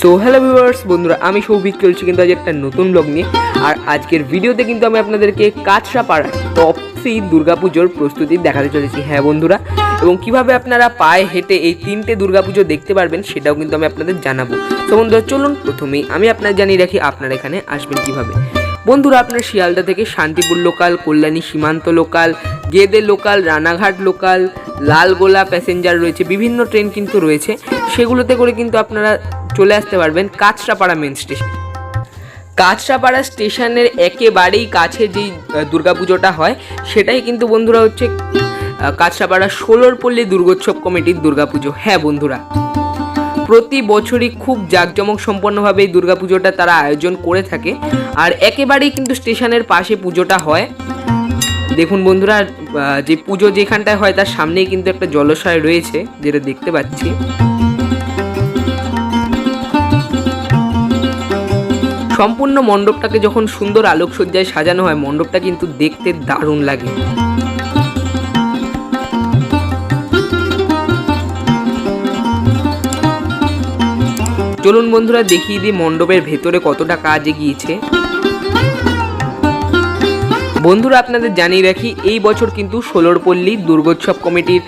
So hello viewers বন্ধুরা, আমি সৌভিক চলছি কিন্তু আজ একটা নতুন ব্লগ নিয়ে। আর আজকের ভিডিওতে কিন্তু আমি আপনাদেরকে কাঁচরাপাড়া টপ থ্রি দুর্গাপুজোর প্রস্তুতি দেখাতে চলেছি। হ্যাঁ বন্ধুরা, এবং কীভাবে আপনারা পায়ে হেঁটে এই তিনটে দুর্গাপুজো দেখতে পারবেন সেটাও কিন্তু আমি আপনাদের জানাব। তো বন্ধুরা, চলুন প্রথমেই আমি আপনার জানিয়ে রাখি আপনারা এখানে আসবেন কীভাবে। বন্ধুরা, আপনার শিয়ালদা থেকে Santipur local Kalyani Simanta local Gede local Ranaghat local Lalgola passenger রয়েছে, বিভিন্ন ট্রেন কিন্তু রয়েছে। সেগুলোতে করে কিন্তু আপনারা চলে আসতে পারবেন কাঁচরাপাড়া মেন স্টেশন কাঁচরাপাড়া স্টেশনের একেবারেই কাছে যেই দুর্গাপুজোটা হয়, সেটাই কিন্তু বন্ধুরা হচ্ছে কাঁচরাপাড়া ষোলোর পল্লী দুর্গোৎসব কমিটির দুর্গাপুজো। হ্যাঁ বন্ধুরা। প্রতি বছরই খুব জাঁকজমক সম্পন্নভাবে এই দুর্গাপুজোটা তারা আয়োজন করে থাকে। আর একেবারেই কিন্তু স্টেশনের পাশে পুজোটা হয়। দেখুন বন্ধুরা যে পুজো যেখানটায় হয় তার সামনেই কিন্তু একটা জলাশয় রয়েছে, যেটা দেখতে পাচ্ছি। সম্পূর্ণ মণ্ডপটাকে যখন সুন্দর আলোকসজ্জায় সাজানো হয়, মণ্ডপটা কিন্তু দেখতে দারুণ লাগে। চলুন বন্ধুরা দেখিয়ে দিই মণ্ডপের ভেতরে কতটা কাজ এগিয়েছে বন্ধুরা আপনাদের জানিয়ে রাখি, এই বছর কিন্তু ষোলোরপল্লী দুর্গোৎসব কমিটির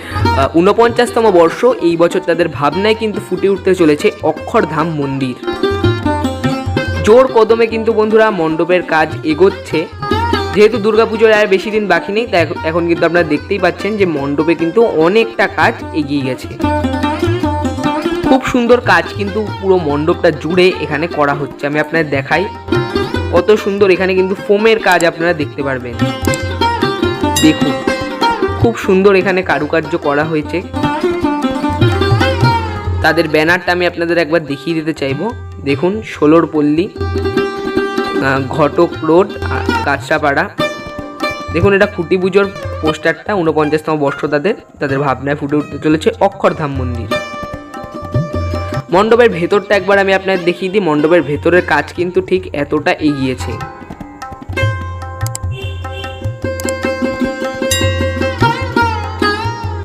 উনপঞ্চাশতম বর্ষ, এই বছর তাদের ভাবনায় কিন্তু ফুটে উঠতে চলেছে অক্ষরধাম মন্দির। জোর কদমে কিন্তু বন্ধুরা মণ্ডপের কাজ এগোচ্ছে। যেহেতু দুর্গাপুজোর আর বেশি দিন বাকি নেই, তাই এখন কিন্তু আপনারা দেখতেই পাচ্ছেন যে মণ্ডপে কিন্তু অনেকটা কাজ এগিয়ে গেছে। খুব সুন্দর কাজ, কিন্তু পুরো মণ্ডপটা জুড়ে এখানে করা হচ্ছে। আমি আপনাদের দেখাই। কত সুন্দর এখানে কিন্তু ফোমের কাজ আপনারা দেখতে পারবেন। দেখুন, খুব সুন্দর এখানে কারুকার্য করা হয়েছে। তাদের ব্যানারটা আমি আপনাদের একবার দেখিয়ে দিতে চাইব। দেখুন, ষোলোর পল্লী ঘটক রোড কাঁচরাপাড়া। দেখুন, এটা খুঁটি পুজোর পোস্টারটা উনপঞ্চাশতম বর্ষ তাদের তাদের ভাবনায় ফুটে উঠতে চলেছে অক্ষরধাম মন্দির। মণ্ডপের ভেতরটা একবার আমি আপনাদের দেখিয়ে দিই। মণ্ডপের ভেতরের কাজ কিন্তু ঠিক এতটা এগিয়েছে।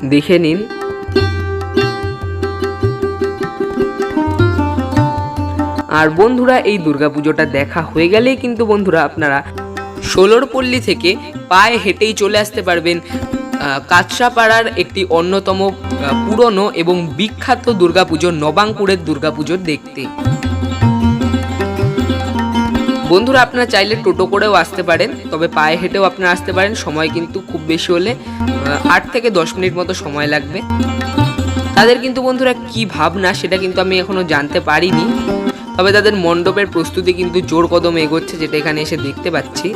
দেখে নিন। আর বন্ধুরা, এই দুর্গাপুজোটা দেখা হয়ে গেলেই কিন্তু বন্ধুরা আপনারা ষোলোর পল্লী থেকে পায়ে হেঁটেই চলে আসতে পারবেন। কাঁচরাপাড়ার একটি অন্যতম পুরনো এবং বিখ্যাত দুর্গাপুজো নবাঙ্কুরের দুর্গাপুজো দেখতে। বন্ধুরা, আপনারা চাইলে টোটো করেও আসতে পারেন, তবে পায়ে হেঁটেও আপনারা আসতে পারেন। সময় কিন্তু খুব বেশি হলে আট থেকে দশ মিনিট মতো সময় লাগবে। তাদের কিন্তু বন্ধুরা কি ভাবনা সেটা কিন্তু আমি এখনও জানতে পারিনি। তবে তাদের মণ্ডপের প্রস্তুতি কিন্তু জোর কদম এগোচ্ছে, যেটা এখানে এসে দেখতে পাচ্ছি।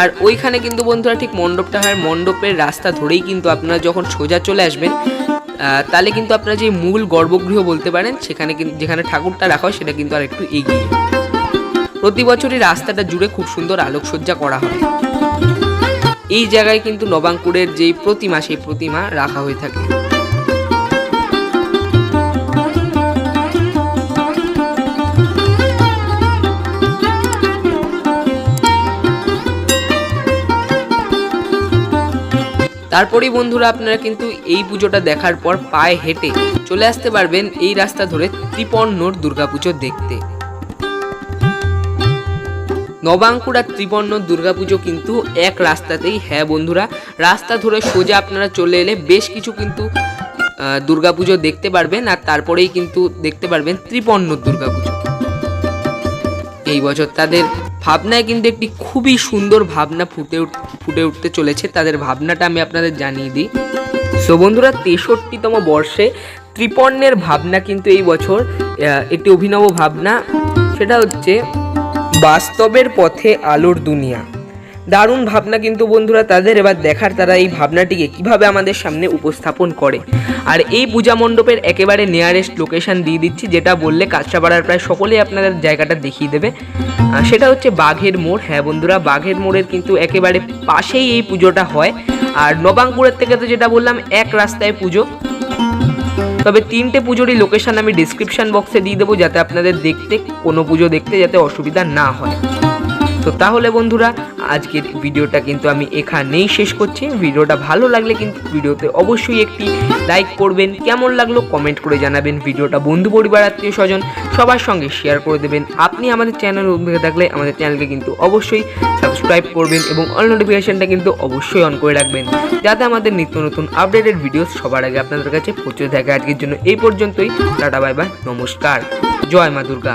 আর ওইখানে কিন্তু বন্ধুরা ঠিক মণ্ডপটা হয়, মণ্ডপের রাস্তা ধরেই কিন্তু আপনারা যখন সোজা চলে আসবেন তাহলে কিন্তু আপনারা যে মূল গর্ভগৃহ বলতে পারেন, সেখানে কিন্তু যেখানে ঠাকুরটা রাখা হয়, সেটা কিন্তু আর একটু এগিয়ে প্রতি বছরই রাস্তাটা জুড়ে খুব সুন্দর আলোকসজ্জা করা হয়। এই জায়গায় কিন্তু নবাঙ্কুরের যেই প্রতিমা, সেই প্রতিমা রাখা হয়ে থাকে। তারপরেই বন্ধুরা আপনারা কিন্তু এই পুজোটা দেখার পর পায়ে হেঁটে চলে আসতে পারবেন এই রাস্তা ধরে ত্রিপর্ণর দুর্গাপুজো দেখতে। নবাঙ্কুর আর ত্রিবর্ণ দুর্গাপুজো কিন্তু এক রাস্তাতেই হ্যাঁ বন্ধুরা, রাস্তা ধরে সোজা আপনারা চলে এলে বেশ কিছু কিন্তু দুর্গাপুজো দেখতে পারবেন আর তারপরেই কিন্তু দেখতে পারবেন ত্রিপর্ণ দুর্গাপুজো। এই বছর তাদের ভাবনায় কিন্তু একটি খুবই সুন্দর ভাবনা ফুটে ফুটে উঠতে চলেছে। তাদের ভাবনাটা আমি আপনাদের জানিয়ে দিই। সো বন্ধুরা, তেষট্টিতম বর্ষে ত্রিপর্ণের ভাবনা কিন্তু এই বছর একটি অভিনব ভাবনা। সেটা হচ্ছে, বাস্তবের পথে আলোর দুনিয়া। দারুণ ভাবনা কিন্তু বন্ধুরা তাদের এবার দেখার তারা এই ভাবনাটিকে কীভাবে আমাদের সামনে উপস্থাপন করে। আর এই পূজা মণ্ডপের একেবারে নিয়ারেস্ট লোকেশন দিয়ে দিচ্ছি, যেটা বললে কাঁচরাপাড়ার প্রায় সকলেই আপনাদের জায়গাটা দেখিয়ে দেবে। সেটা হচ্ছে বাঘের মোড়। হ্যাঁ বন্ধুরা, বাঘের মোড়ের কিন্তু একেবারে পাশেই এই পুজোটা হয়। আর নবাঙ্কুরের থেকে তো যেটা বললাম, এক রাস্তায় পুজো। তবে তিনটে পুজোরই লোকেশন আমি ডিসক্রিপশন বক্সে দিয়ে দেবো, যাতে আপনাদের দেখতে, কোনো পুজো দেখতে যাতে অসুবিধা না হয়। তো তাহলে বন্ধুরা, আজকের ভিডিওটা কিন্তু আমি এখানেই শেষ করছি। ভিডিওটা ভালো লাগলে কিন্তু ভিডিওতে অবশ্যই একটি লাইক করবেন। কেমন লাগল কমেন্ট করে জানাবেন। ভিডিওটা বন্ধু পরিবার, আত্মীয় স্বজন, সবার সঙ্গে শেয়ার করে দেবেন। আপনি আমাদের চ্যানেল উদ্যোগে থাকলে আমাদের চ্যানেলকে কিন্তু অবশ্যই সাবস্ক্রাইব করবেন এবং অল নোটিফিকেশনটা কিন্তু অবশ্যই অন করে রাখবেন। যাতে আমাদের নিত্য নতুন আপডেটেড ভিডিও সবার আগে আপনাদের কাছে পৌঁছে থাকে। আজকের জন্য এই পর্যন্তই। টাটা বাই বাই নমস্কার। জয় মা দুর্গা।